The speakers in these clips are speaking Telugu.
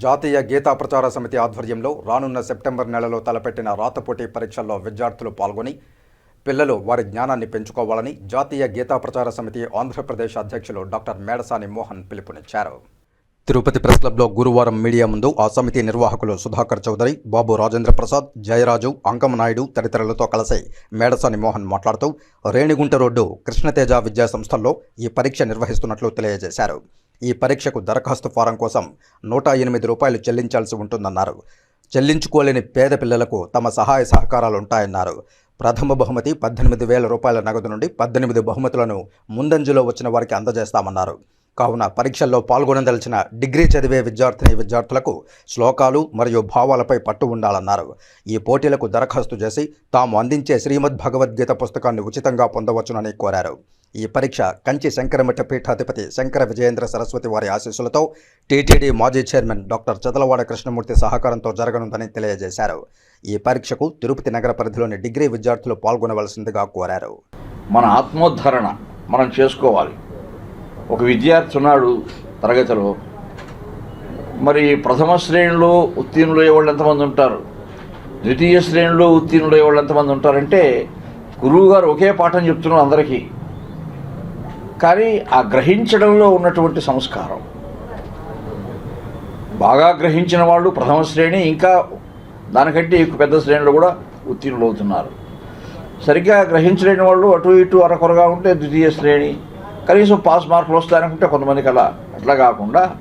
జాతీయ గీతా ప్రచార సమితి ఆధ్వర్యంలో రానున్న సెప్టెంబర్ నెలలో తలపెట్టిన రాతపోటీ పరీక్షల్లో విద్యార్థులు పాల్గొని పిల్లలు వారి జ్ఞానాన్ని పెంచుకోవాలని జాతీయ గీతా ప్రచార సమితి ఆంధ్రప్రదేశ్ అధ్యక్షులు డాక్టర్ మేడసాని మోహన్ పిలుపునిచ్చారు. తిరుపతి ప్రెస్ క్లబ్లో గురువారం మీడియా ముందు ఆ సమితి నిర్వాహకులు సుధాకర్ చౌదరి బాబు రాజేంద్ర ప్రసాద్ జయరాజు అంకమనాయుడు తదితరులతో కలిసి మేడసాని మోహన్ మాట్లాడుతూ రేణిగుంట రోడ్డు కృష్ణతేజ విద్యా సంస్థల్లో ఈ పరీక్ష నిర్వహిస్తున్నట్లు తెలియజేశారు. ఈ పరీక్షకు దరఖాస్తు ఫారం కోసం నూట ఎనిమిది రూపాయలు చెల్లించాల్సి ఉంటుందన్నారు. చెల్లించుకోలేని పేద పిల్లలకు తమ సహాయ సహకారాలు ఉంటాయన్నారు ప్రథమ బహుమతి పద్దెనిమిది వేల రూపాయల నగదు నుండి పద్దెనిమిది బహుమతులను ముందంజలో వచ్చిన వారికి అందజేస్తామన్నారు. కావున పరీక్షల్లో పాల్గొనదలిచిన డిగ్రీ చదివే విద్యార్థిని విద్యార్థులకు శ్లోకాలు మరియు భావాలపై పట్టు ఉండాలన్నారు. ఈ పోటీలకు దరఖాస్తు చేసి తాము అందించే శ్రీమద్ భగవద్గీత పుస్తకాన్ని ఉచితంగా పొందవచ్చునని కోరారు. ఈ పరీక్ష కంచి శంకరమఠ పీఠాధిపతి శంకర విజయేంద్ర సరస్వతి వారి ఆశీస్సులతో టీటీడీ మాజీ చైర్మన్ డాక్టర్ చదలవాడ కృష్ణమూర్తి సహకారంతో జరగనుందని తెలియజేశారు. ఈ పరీక్షకు తిరుపతి నగర పరిధిలోని డిగ్రీ విద్యార్థులు పాల్గొనవలసిందిగా కోరారు. మన ఆత్మోద్ధరణ మనం చేసుకోవాలి. ఒక విద్యార్థి ఉన్నాడు తరగతిలో. మరి ప్రథమ శ్రేణిలో ఉత్తీర్ణులు అయ్యే వాళ్ళు ఎంతమంది ఉంటారు? ద్వితీయ శ్రేణిలో ఉత్తీర్ణులు అయ్యే వాళ్ళు ఎంతమంది ఉంటారంటే గురువు గారు ఒకే పాఠం చెప్తున్నారు అందరికీ. కానీ ఆ గ్రహించడంలో ఉన్నటువంటి సంస్కారం. బాగా గ్రహించిన వాళ్ళు ప్రథమ శ్రేణి ఇంకా దానికంటే ఎక్కువ పెద్ద శ్రేణిలో కూడా ఉత్తీర్ణులు అవుతున్నారు సరిగ్గా గ్రహించలేని వాళ్ళు అటు ఇటు అరకొరగా ఉంటే ద్వితీయ శ్రేణి కనీసం పాస్ మార్కులు వస్తాయనుకుంటే కొంతమందికి అలా అట్లా కాకుండా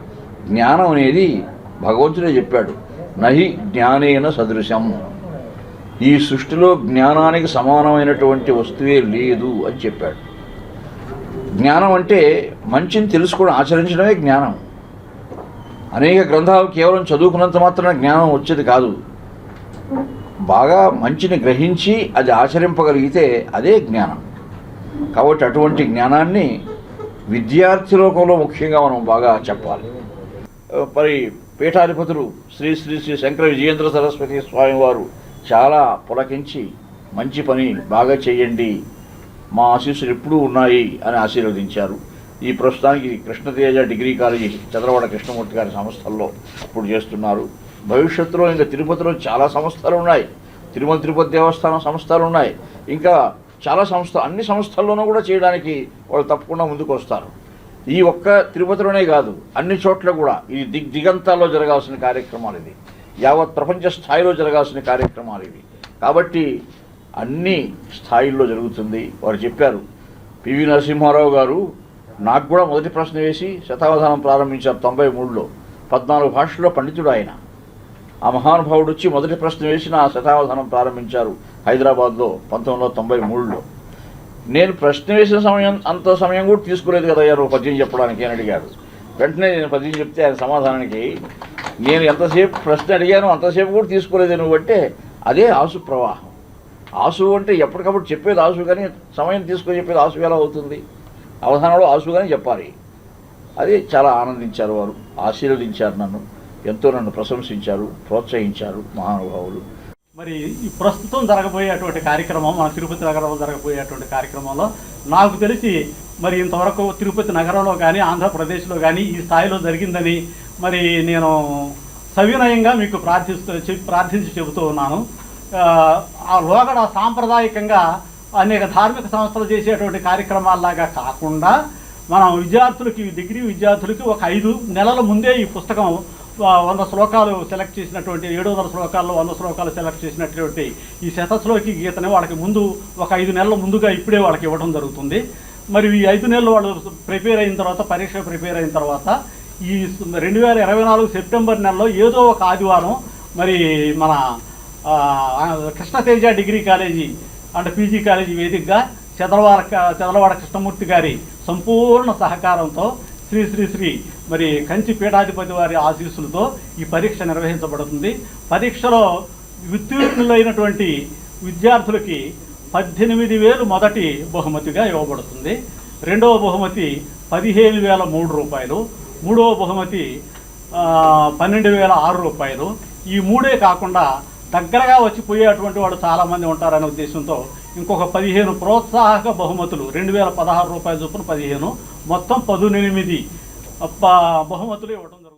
జ్ఞానం అనేది భగవంతుడే చెప్పాడు. నహి జ్ఞానేన సదృశం. ఈ సృష్టిలో జ్ఞానానికి సమానమైనటువంటి వస్తువే లేదు అని చెప్పాడు. జ్ఞానం అంటే మంచిని తెలుసుకోవడం ఆచరించడమే జ్ఞానం. అనేక గ్రంథాలు కేవలం చదువుకున్నంత మాత్రమే జ్ఞానం వచ్చేది కాదు. బాగా మంచిని గ్రహించి అది ఆచరింపగలిగితే అదే జ్ఞానం. కాబట్టి అటువంటి జ్ఞానాన్ని విద్యార్థి లోకంలో ముఖ్యంగా మనం బాగా చెప్పాలి. మరి పీఠాధిపతులు శ్రీ శ్రీ శ్రీ శంకర విజయేంద్ర సరస్వతి స్వామివారు చాలా పులకించి మంచి పని బాగా చేయండి మా ఆశీస్సులు ఎప్పుడూ ఉన్నాయి అని ఆశీర్వదించారు. ఈ ప్రస్తుతానికి కృష్ణతేజ డిగ్రీ కాలేజీ చంద్రవాడ కృష్ణమూర్తి గారి సంస్థల్లో ఇప్పుడు చేస్తున్నారు. భవిష్యత్తులో ఇంకా తిరుపతిలో చాలా సంస్థలు ఉన్నాయి. తిరుమల తిరుపతి దేవస్థానం సంస్థలు ఉన్నాయి. ఇంకా చాలా సంస్థ అన్ని సంస్థల్లోనూ కూడా చేయడానికి వాళ్ళు తప్పకుండా ముందుకు వస్తారు ఈ ఒక్క తిరుపతిలోనే కాదు అన్ని చోట్ల కూడా ఇది దిగ్ దిగంతాల్లో జరగాల్సిన కార్యక్రమాలు ఇది యావత్ ప్రపంచ స్థాయిలో జరగాల్సిన కార్యక్రమాలు ఇవి. కాబట్టి అన్ని స్థాయిల్లో జరుగుతుంది. వారు చెప్పారు పివి నరసింహారావు గారు నాకు కూడా మొదటి ప్రశ్న వేసి శతావధానం ప్రారంభించారు తొంభై మూడులో. పద్నాలుగు భాషల్లో పండితుడు ఆయన. ఆ మహానుభావుడు వచ్చి మొదటి ప్రశ్న వేసి ఆ శతావధానం ప్రారంభించారు హైదరాబాద్లో పంతొమ్మిది వందల తొంభై మూడులో. నేను ప్రశ్న వేసిన సమయం అంత సమయం కూడా తీసుకోలేదు కదా అయ్యారు పద్యం చెప్పడానికి అని అడిగాడు. వెంటనే నేను పద్యం చెప్తే ఆయన సమాధానానికి నేను ఎంతసేపు ప్రశ్న అడిగాను అంతసేపు కూడా తీసుకోలేదు నువ్వు అంటే అదే ఆసు ప్రవాహం. ఆసు అంటే ఎప్పటికప్పుడు చెప్పేది ఆసు కానీ సమయం తీసుకొని చెప్పేది ఆసు ఎలా అవుతుంది? అవధానంలో ఆసుగానే చెప్పాలి. అది చాలా ఆనందించారు వారు ఆశీర్వదించారు నన్ను. ఎంతో నన్ను ప్రశంసించారు ప్రోత్సహించారు మహానుభావులు. మరి ఈ ప్రస్తుతం జరగబోయేటువంటి కార్యక్రమం మన తిరుపతి నగరంలో జరగబోయేటువంటి కార్యక్రమంలో నాకు తెలిసి మరి ఇంతవరకు తిరుపతి నగరంలో కానీ ఆంధ్రప్రదేశ్లో కానీ ఈ స్థాయిలో జరిగిందని మరి నేను సవినయంగా మీకు ప్రార్థిస్తూ చెప్- ప్రార్థించి చెబుతూ ఉన్నాను. ఆ, లోగడ సాంప్రదాయకంగా అనేక ధార్మిక సంస్థలు చేసేటువంటి కార్యక్రమాల్లాగా కాకుండా మనం విద్యార్థులకి డిగ్రీ విద్యార్థులకి ఒక ఐదు నెలల ముందే ఈ పుస్తకం వంద శ్లోకాలు సెలెక్ట్ చేసినటువంటి ఏడు వందల శ్లోకాల్లో వంద శ్లోకాలు సెలెక్ట్ చేసినటువంటి ఈ శతశ్లోకి గీతని వాళ్ళకి ముందు ఒక ఐదు నెలల ముందుగా ఇప్పుడే వాళ్ళకి ఇవ్వడం జరుగుతుంది. మరి ఈ ఐదు నెలలు వాళ్ళు ప్రిపేర్ అయిన తర్వాత పరీక్ష ప్రిపేర్ అయిన తర్వాత ఈ రెండు వేల ఇరవై నాలుగు సెప్టెంబర్ నెలలో ఏదో ఒక ఆదివారం మరి మన Krishnateja degree college and PG college వేదికగా చదలవాడ చదలవాడ కృష్ణమూర్తి గారి సంపూర్ణ సహకారంతో శ్రీ శ్రీ శ్రీ మరి కంచి పీఠాధిపతి వారి ఆశీస్సులతో ఈ పరీక్ష నిర్వహించబడుతుంది. పరీక్షలో ఉత్తీర్ణులైనటువంటి విద్యార్థులకి పద్దెనిమిది వేలు మొదటి బహుమతిగా ఇవ్వబడుతుంది. రెండవ బహుమతి పదిహేను వేల మూడు రూపాయలు. మూడవ బహుమతి పన్నెండు వేల ఆరు రూపాయలు. ఈ మూడే కాకుండా దగ్గరగా వచ్చి పోయేటువంటి వాళ్ళు చాలామంది ఉంటారనే ఉద్దేశంతో ఇంకొక పదిహేను ప్రోత్సాహక బహుమతులు రెండు వేల పదహారు రూపాయల చొప్పున పదిహేను మొత్తం పదునెనిమిది బహుమతులు ఇవ్వడం